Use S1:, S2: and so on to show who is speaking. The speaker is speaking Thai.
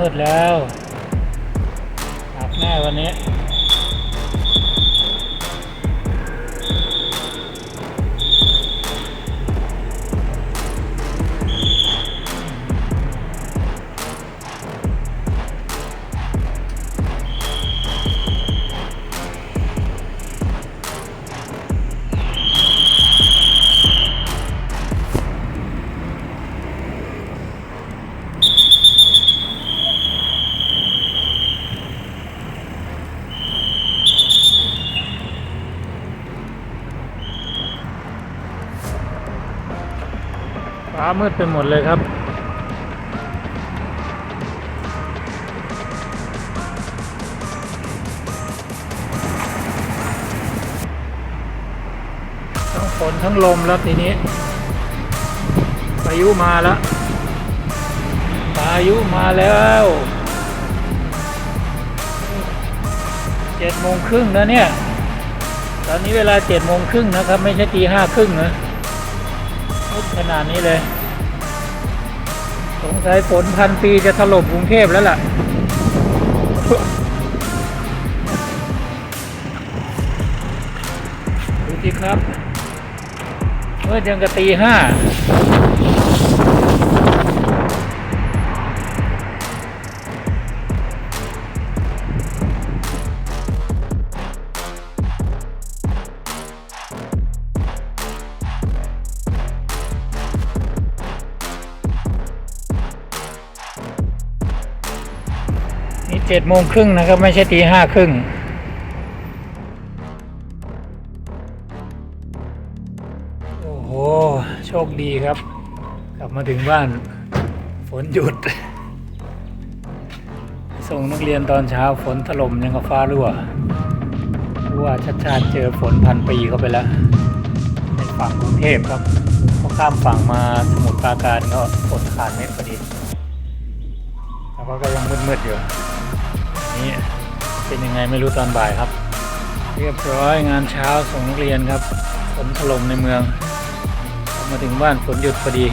S1: มืดแล้วหนักแน่วันนี้ ฟ้ามืดไปหมดเลยครับ ทั้งฝนทั้งลมแล้วทีนี้พายุมาแล้วพายุมาแล้วเจ็ดโมงครึ่งแล้วเนี่ย ตอนนี้เวลาเจ็ดโมงครึ่งนะครับ ไม่ใช่ตีห้าครึ่งนะ มืดขนาดนี้เลย สงสัยฝนพันปีจะถล่มกรุงเทพแล้วล่ะ ดูสิครับ เมื่อยังกะตีห้า เจ็ดโมงครึ่งนะครับ ไม่ใช่ตีห้าครึ่งโอ้โห โชคดีครับ กลับมาถึงบ้าน ฝนหยุด ส่งนักเรียนตอนเช้าฝนถล่มยังกับฟ้ารั่วรู้ว่าชัดชาติเจอฝนพันปีเข้าไปแล้ว ในฝั่งกรุงเทพครับพอข้ามฝั่งมาสมุทรปราการก็ฝนขาดเม็ดพอดีแล้วก็ยังมืดๆอยู่ นี่เป็นยังไงไม่รู้ตอนบ่ายครับ เรียบร้อยงานเช้าส่งนักเรียนครับฝนถล่มในเมือง มาถึงบ้านฝนหยุดพอดี